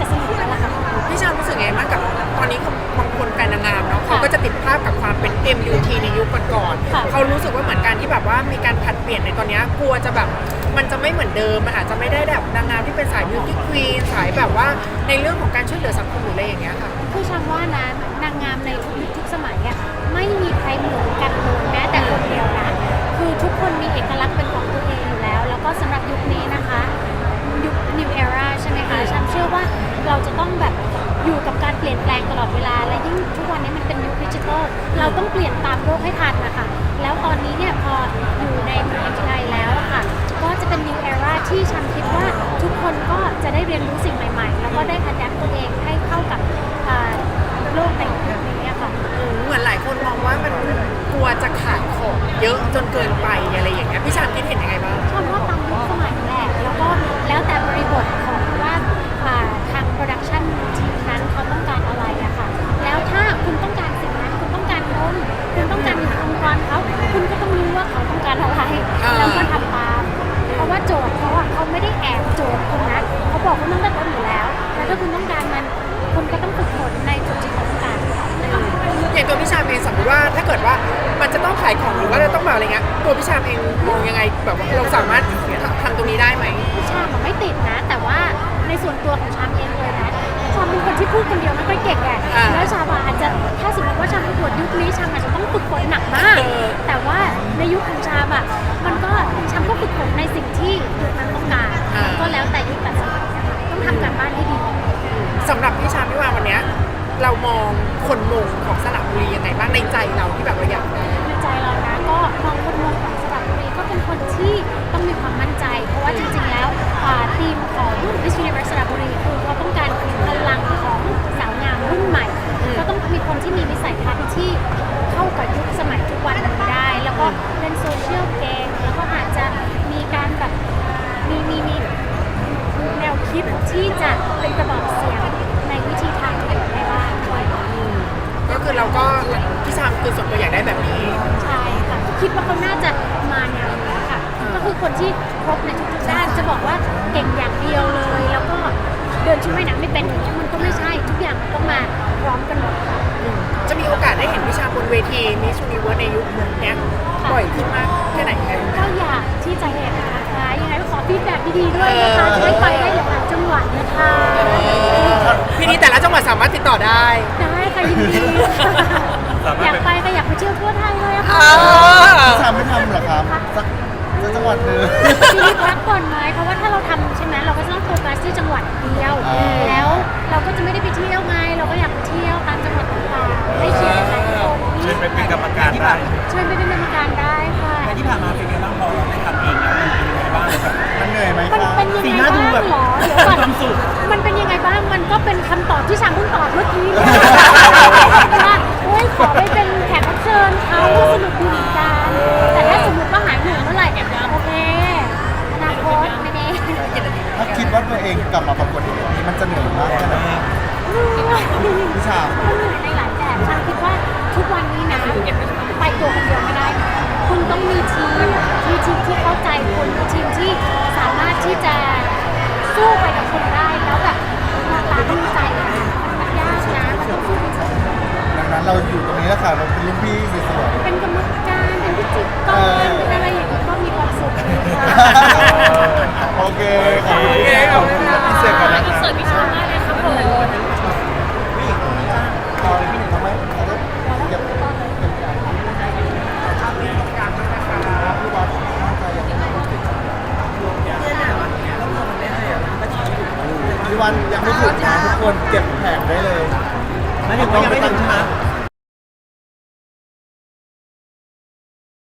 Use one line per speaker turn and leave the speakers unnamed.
จะสนุกแล้วล่ะ
พี่ชารู้สึกไงบ้างกับตอนนี้บางคนแฟนนางงามเนาะเขาก็จะติดภาพกับความเป็น MUT ในยุคก่อน
ค่ะ
ๆเขารู้สึกว่าเหมือนการที่แบบว่ามีการผัดเปลี่ยนในตอนนี้กลัวจะแบบมันจะไม่เหมือนเดิมมันอาจจะไม่ได้แบบนางงามที่เป็นสายบิวตี้ควีนสายแบบว่าในเรื่องของการช่วยเหลือสังคมหรืออะไรอย่างเงี้ยค่ะ
คือชังว่านะนางงามในทุกทุกสมัยอะไม่มีใครเหมือนกันเลยแม้แต่คนเดียวนะ คือทุกคนมีเอกลักษณ์เป็นของ เราต้องเปลี่ยนตามโลกให้ทันนะคะ แล้วตอนนี้เนี่ยพออยู่ในเมืองไทยแล้วอะค่ะ ก็จะเป็น new era ที่ฉันคิดว่าทุกคนก็จะได้เรียนรู้สิ่งใหม่ๆ แล้วก็ได้อัดแอปตัวเองให้เข้ากับอ่าโลกในยุคนี้อะค่ะ
อืมเหมือนหลายคนมองว่ามันกลัวจะขายของเยอะจนเกินไปอะไรอย่างเงี้ยพี่ชามคิดเห็นยังไงบ้าง
ชอบว่าตามยุคสมัยแหละแล้วก็แล้วแต่บริบท คุณตั้งแต่ต้นอยู่แล้ว แล้วถ้าคุณต้องการมันคุณก็ต้องฝึกฝนในจุดที่เขาต้องการ
อย่างตัวพี่ชามเองสมมติว่าถ้าเกิดว่ามันจะต้องขายของหรือว่าจะต้องมาอะไรเงี้ยตัวพี่ชามเองมองยังไงแบบว่าเราสามารถทำตรงนี้ได้ไหม
ชามอะไม่ติดนะ แต่ว่าในส่วนตัวของชามเองเลยนะชามเป็นคนที่พูดคนเดียวไม่ค่อยเก่งไง
อ่า
แล้วชามอะอาจจะถ้าสมมติว่าชามประกวดยุคนี้ชามอาจจะต้องฝึกฝนหนักมาก
เออ
แต่ว่าในยุคของชามอะ ในใจ
เราที่แบบเราอยากได้
ในใจเรานะก็มองคนมองของสระบุรีก็เป็นคนที่ต้องมีความ ที่ครบในทุ
ก
ๆด้านจะบอกว่าเก่งอย่างเดียวเลย แล้วก็เดินชุดว่ายน้ำไม่เป็นอย่างเงี้ยมันก็ไม่ใช่ทุกอย่างมันต้องมาพร้อมกันหมดค่ะ
จะมีโอกาสได้เห็นพี่ชามบนเวทีมิส s u นิเวิร์ในยุคเนี้ยบ่อยขึ้นมากแค่ไหนคะ
ก็อยากที่จะเห็นนะคะยังไงก็ขอฟีดแบ็กดีๆด้วยนะคะจะได้ไปได้หลายๆจังหวัดนะคะ
ทีนี้แต่ละจังหวัดสามารถติดต่อได้
ได้ค่ะยินดีค่ะอยากไปก็อยากไปเที่ยวทั่วไทยเลยอะค่ะ
อ่า
พี่ชามไม่ทำเหรอครับสักสักจังห วัดหนึ่ง
ชีวิตพักก่อนไหมเพราะว่าถ้าเราทำใช่ไหมเราก็จะต้องโฟกัสที่จังหวัดเดียว
อ่า
แล้วเราก็จะไม่ได้ไปเที่ยวไงเราก็อยากไปเที่ยวตามจังหวัดต่างๆให้เชียร์หลายๆคน
เชิญไปเป็นกรรมการได้
เชิญไปเป็นกรรมการได้ค่ะ
ที่ผ่านมาเป็นไงบ้างพอเราได้ทำเองแล้วมันเป็นยังไงบ้างกับ
มันเหนื่อยไหม
มัน
คะ
เป็นยัง
สี
ไง
หน้าดู
บ้าง
แบบ
เหรอเดี๋ยวก่อน
มีความสุข
มันเป็นยังไงบ้างมันก็เป็นคำตอบที่ฉันเพิ่งตอบเมื่อกี้เลยว่าโอ้ยขอไปเป็นแขกรับเชิญเขาก็สนุกดีเหมือนกันแต่
พี่ชาม
มันเหนื่อยในหลายแบบฉันคิดว่าทุกวันนี้นะไปตัวคนเดียวไม่ได้นะคุณต้องมีทีมที่ทีมที่เข้าใจคุณทีมที่สามารถที่จะสู้ไปกับคุณได้แล้วแบบมองตาต้องใจอะมันยากนะมันต้องสู้จริง
ดังนั้นเราอยู่ตรงนี้แล้วค่ะเราเป็นรุ่นพี่สวย
ๆเป็นกรรมการเป็นพิจิตรกรเป็นอะไรอย่างนี้ก็มีความสุขดีค่ะ
ๆโอเคขอบคุณ
โอเคขอบคุณค่ะ
พิเศษก่อนนะ
อินเสิร์ตพี่ชามากเลย
พี่วันยังไม่ถึงนะทุกคนเก็บแผงได้เลย
ไม่ถึงว่ายังไม่ถึงใช่ไหม